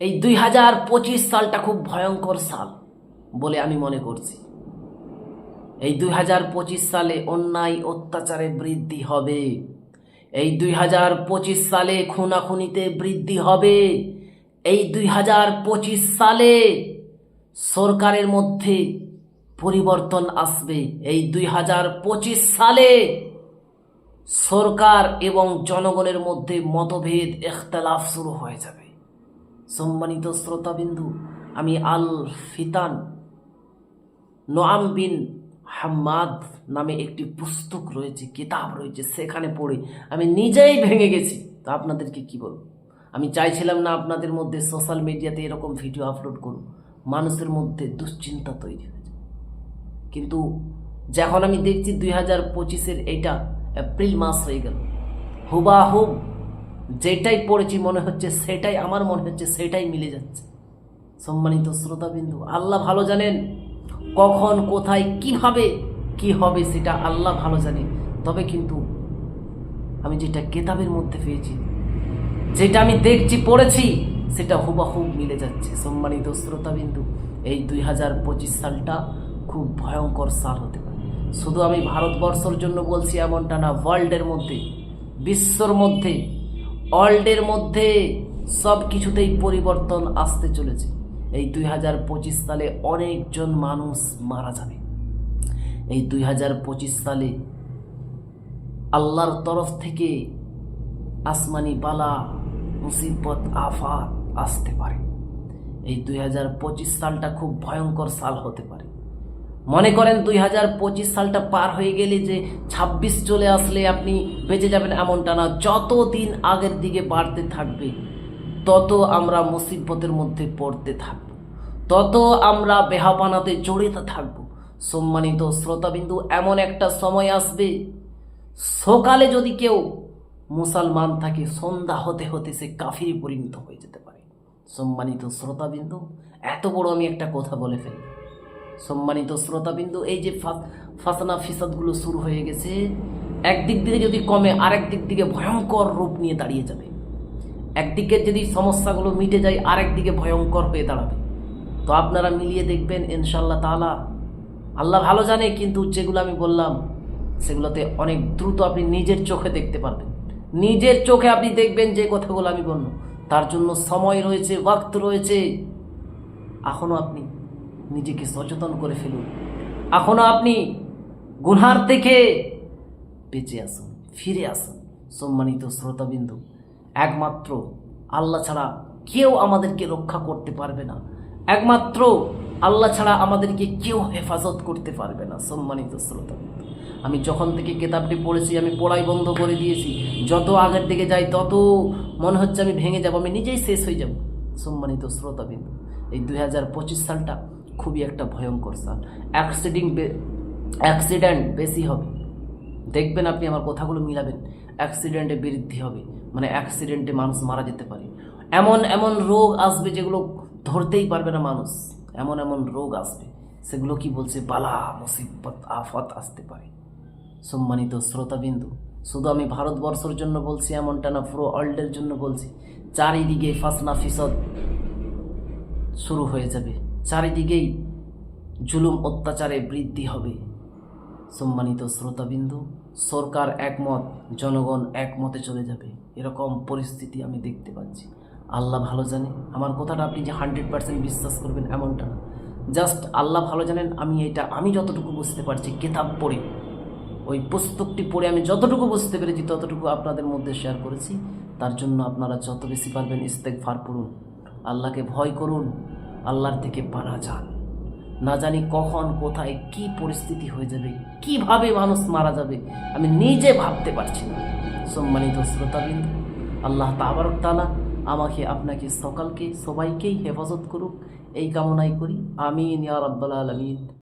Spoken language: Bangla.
এই দুই হাজার পঁচিশ সালটা খুব ভয়ঙ্কর সাল বলে আমি মনে করছি। এই দুই হাজার পঁচিশ সালে অন্যায় অত্যাচারে বৃদ্ধি হবে। এই দুই হাজার পঁচিশ সালে খুনাখুনিতে বৃদ্ধি হবে। এই দুই হাজার পঁচিশ সালে সরকারের মধ্যে পরিবর্তন আসবে। এই দুই হাজার পঁচিশ সালে সরকার এবং জনগণের মধ্যে মতভেদ, এখতলাফ শুরু হয়ে যাবে। সম্মানিত শ্রোতাবিন্দু, আমি আল ফিতান নোয়াম বিন হাম্মাদ নামে একটি পুস্তক রয়েছে, কিতাব রয়েছে, সেখানে পড়ে আমি নিজেই ভেঙে গেছি। তা আপনাদেরকে কি বলব? আমি চাইছিলাম না আপনাদের মধ্যে সোশ্যাল মিডিয়াতে এরকম ভিডিও আপলোড করুন মানুষের মধ্যে দুশ্চিন্তা তৈরি হয়ে যায়। কিন্তু যখন আমি দেখছি দুই হাজার পঁচিশের এইটা এপ্রিল মাস হয়ে গেল, হুবাহুব যেটাই পড়েছি মনে হচ্ছে, সেটাই আমার মনে হচ্ছে, সেটাই মিলে যাচ্ছে। সম্মানিত শ্রোতাবিন্দু, আল্লাহ ভালো জানেন কখন, কোথায়, কীভাবে, কি হবে সেটা আল্লাহ ভালো জানে তবে কিন্তু আমি যেটা কেতাবের মধ্যে পেয়েছি, যেটা আমি দেখছি, পড়েছি, সেটা হুবাহুব মিলে যাচ্ছে। সম্মানিত শ্রোতাবিন্দু, এই দুই হাজার পঁচিশ সালটা খুব ভয়ঙ্কর সাল হতে পারে। শুধু আমি ভারতবর্ষর জন্য বলছি এমনটা না ওয়ার্ল্ডের মধ্যে, বিশ্বর মধ্যে ওয়ার্ল্ডের মধ্যে সব কিছুতেই পরিবর্তন আসতে চলেছে। এই দুই হাজার পঁচিশ সালে অনেকজন মানুষ মারা যাবে। এই দুই হাজার পঁচিশ সালে আল্লাহর তরফ থেকে আসমানি বালা, মুসিবত, আফাত আসতে পারে। এই দুই হাজার পঁচিশ সালটা খুব ভয়ঙ্কর সাল হতে পারে। মনে করেন দুই হাজার পঁচিশ সালটা পার হয়ে গেলে যে ছাব্বিশ চলে আসলে আপনি বেঁচে যাবেন এমনটা না। যত দিন আগের দিকে বাড়তে থাকবে, তত আমরা মুসিবতের মধ্যে পড়তে থাকব। তত আমরা বেহাপানাতে জড়িত থাকব। সম্মানিত শ্রোতাবিন্দু, এমন একটা সময় আসবে, সকালে যদি কেউ মুসলমান থাকে, সন্ধ্যা হতে হতে সে কাফিরে পরিণত হয়ে যেতে পারে। সম্মানিত শ্রোতাবিন্দু, এত বড় আমি একটা কথা বলে ফেলি সম্মানিত শ্রোতাবিন্দু, এই যে ফাস- ফাসানা ফিসাদগুলো শুরু হয়ে গেছে, একদিক দিয়ে যদি কমে আরেক দিক দিকে ভয়ঙ্কর রূপ নিয়ে দাঁড়িয়ে যাবে। একদিকে যদি সমস্যাগুলো মিটে যায় আরেক দিকে ভয়ঙ্কর হয়ে দাঁড়াবে। তো আপনারা মিলিয়ে দেখবেন ইনশাল্লাহ তাআলা। আল্লাহ ভালো জানে, কিন্তু যেগুলো আমি বললাম, সেগুলোতে অনেক দ্রুত আপনি নিজের চোখে দেখতে পারবেন। নিজের চোখে আপনি দেখবেন যে কথাগুলো আমি বললাম তার জন্য সময় রয়েছে, ওয়াক্ত রয়েছে। এখনও আপনি নিজেকে সচেতন করে ফেলুন। এখনও আপনি গুনহার থেকে বেঁচে আসুন ফিরে আসুন সম্মানিত শ্রোতাবিন্দু। একমাত্র আল্লাহ ছাড়া কেউ আমাদেরকে রক্ষা করতে পারবে না। একমাত্র আল্লাহ ছাড়া আমাদেরকে কেউ হেফাজত করতে পারবে না, সম্মানিত শ্রোতাবিন্দু। আমি যখন থেকে কেতাবটি পড়েছি, আমি পড়াই বন্ধ করে দিয়েছি। যত আগের দিকে যাই, তত মনে হচ্ছে আমি ভেঙে যাব, আমি নিজেই শেষ হয়ে যাব, সম্মানিত শ্রোতাবিন্দু। এই দুই হাজার পঁচিশ সালটা খুবই একটা ভয়ঙ্কর সাল অ্যাক্সিডেন্ট অ্যাক্সিডেন্ট বেশি হবে। দেখবেন আপনি আমার কথাগুলো মিলাবেন। অ্যাক্সিডেন্টে বৃদ্ধি হবে। মানে অ্যাক্সিডেন্টে মানুষ মারা যেতে পারে। এমন এমন রোগ আসবে যেগুলো ধরতেই পারবে না মানুষ। এমন এমন রোগ আসবে। সেগুলো কি বলছে? বালা, মুসিবত, আফত আসতে পারে। সম্মানিত শ্রোতাবিন্দু, শুধু আমি ভারতবর্ষের জন্য বলছি, এমনটা না, পুরো ওয়ার্ল্ডের জন্য বলছি। চারিদিকে ফাসনা ফিসদ শুরু হয়ে যাবে। চারিদিকেই জুলুম অত্যাচারে বৃদ্ধি হবে। সম্মানিত শ্রোতাবিন্দু, সরকার একমত, জনগণ একমতে চলে যাবে। এরকম পরিস্থিতি আমি দেখতে পাচ্ছি। আল্লাহ ভালো জানে। আমার কথাটা আপনি যে হান্ড্রেড পার্সেন্ট বিশ্বাস করবেন এমনটা না। জাস্ট আল্লাহ ভালো জানেন, আমি এটা, আমি যতটুকু বুঝতে পারছি কেতাব পড়ে। ওই পুস্তকটি পড়ে আমি যতটুকু বুঝতে পেরেছি ততটুকু আপনাদের মধ্যে শেয়ার করেছি। তার জন্য আপনারা যত বেশি পারবেন ইস্তেক ফার পড়ুন। আল্লাহকে ভয় করুন। আল্লাহর থেকে পানা যান। না জানি কখন, কোথায়, কি পরিস্থিতি হয়ে যাবে, কীভাবে মানুষ মারা যাবে, আমি নিজে ভাবতে পারছি না। সম্মানিত শ্রোতাবিন্দু, আল্লাহ তাবারক তালা আমাকে, আপনাকে, সকালকে, সবাইকেই হেফাজত করুক, এই কামনাই করি। আমিন ইয়া আব্বাল আলামিন।